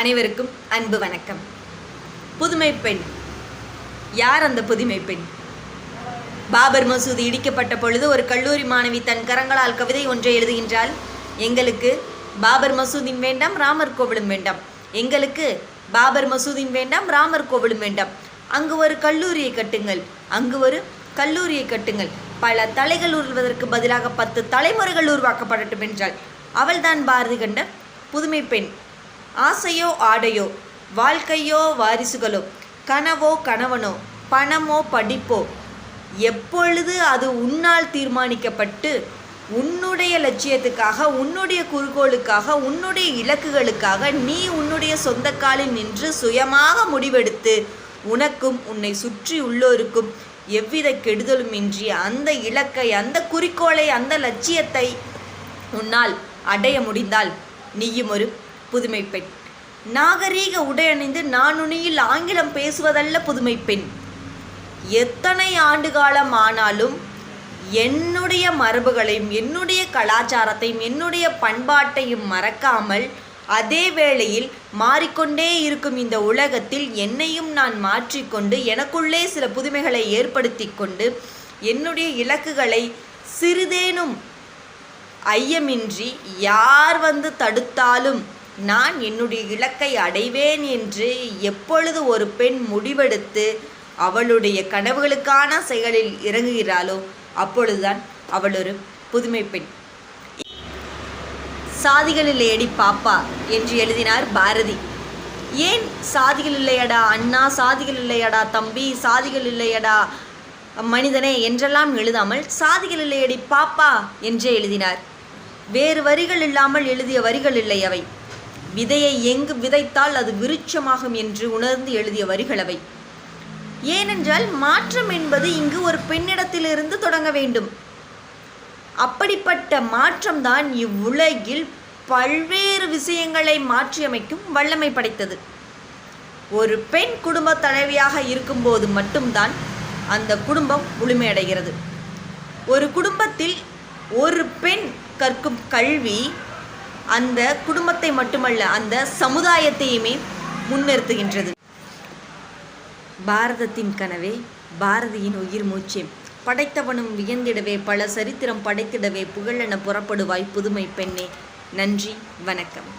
அனைவருக்கும் அன்பு வணக்கம். புதுமை பெண். யார் அந்த புதுமை பெண்? பாபர் மசூதி இடிக்கப்பட்ட பொழுது ஒரு கல்லூரி மாணவி தன் கரங்களால் கவிதை ஒன்றை எழுதுகின்றாள். எங்களுக்கு பாபர் மசூதியும் வேண்டாம் ராமர் கோவிலும் வேண்டாம். எங்களுக்கு பாபர் மசூதியும் வேண்டாம் ராமர் கோவிலும் வேண்டாம். அங்கு ஒரு கல்லூரியை கட்டுங்கள். அங்கு ஒரு கல்லூரியை கட்டுங்கள். பல தலைகள் உருள்வதற்கு பதிலாக பத்து தலைமுறைகள் உருவாக்கப்படட்டும் என்றாள். அவள்தான் பாரதி கண்ட புதுமை பெண். ஆசையோ ஆடையோ வாழ்க்கையோ வாரிசுகளோ கனவோ கணவனோ பணமோ படிப்போ எப்பொழுது அது உன்னால் தீர்மானிக்கப்பட்டு உன்னுடைய லட்சியத்துக்காக உன்னுடைய குறிக்கோளுக்காக உன்னுடைய இலக்குகளுக்காக நீ உன்னுடைய சொந்த காலில் நின்று சுயமாக முடிவெடுத்து உனக்கும் உன்னை சுற்றி உள்ளோருக்கும் எவ்வித கெடுதலும் இன்றி அந்த இலக்கை அந்த குறிக்கோளை அந்த லட்சியத்தை உன்னால் அடைய முடிந்தால் நீயும் ஒரு புதுமை பெண் நாகரீக உடையணிந்து நானுனியில் ஆங்கிலம் பேசுவதல்ல புதுமை பெண் எத்தனை ஆண்டு காலம் ஆனாலும் என்னுடைய மரபுகளையும் என்னுடைய கலாச்சாரத்தையும் என்னுடைய பண்பாட்டையும் மறக்காமல் அதே வேளையில் மாறிக்கொண்டே இருக்கும் இந்த உலகத்தில் என்னையும் நான் மாற்றிக்கொண்டு எனக்குள்ளே சில புதுமைகளை ஏற்படுத்தி கொண்டு என்னுடைய இலக்குகளை சிறிதேனும் ஐயமின்றி யார் வந்து தடுத்தாலும் நான் என்னுடைய இலக்கை அடைவேன் என்று எப்பொழுது ஒரு பெண் முடிவெடுத்து அவளுடைய கனவுகளுக்கான செயலில் இறங்குகிறாளோ அப்பொழுதுதான் அவள் ஒரு புதுமை பெண். சாதிகள் இல்லையடி பாப்பா என்று எழுதினார் பாரதி. ஏன் சாதிகள் இல்லையடா அண்ணா சாதிகள் இல்லையடா தம்பி சாதிகள் இல்லையடா மனிதனே என்றெல்லாம் எழுதாமல் சாதிகள் இல்லையடி பாப்பா என்றே எழுதினார். வேறு வரிகள் இல்லாமல் எழுதிய வரிகள் இல்லை அவை. விதையை எங்கு விதைத்தால் அது விருட்சமாகும் என்று உணர்ந்து எழுதிய வரிகள் அவை ஏனென்றால் மாற்றம் என்பது இங்கு ஒரு பெண்ணிடத்திலிருந்து தொடங்க வேண்டும். அப்படிப்பட்ட மாற்றம்தான் இவ்வுலகில் பல்வேறு விஷயங்களை மாற்றியமைக்கும் வல்லமை படைத்தது. ஒரு பெண் குடும்ப தலைவியாக இருக்கும்போது மட்டும்தான் அந்த குடும்பம் முழுமையடைகிறது. ஒரு குடும்பத்தில் ஒரு பெண் கற்கும் கல்வி அந்த குடும்பத்தை மட்டுமல்ல அந்த சமுதாயத்தையுமே முன்னிறுத்துகின்றது. பாரதத்தின் கனவே பாரதியின் உயிர் மூச்சே. படைத்தவனும் வியந்திடவே பல சரித்திரம் படைத்திடவே புகழென புறப்படுவாய் புதுமை பெண்ணே. நன்றி வணக்கம்.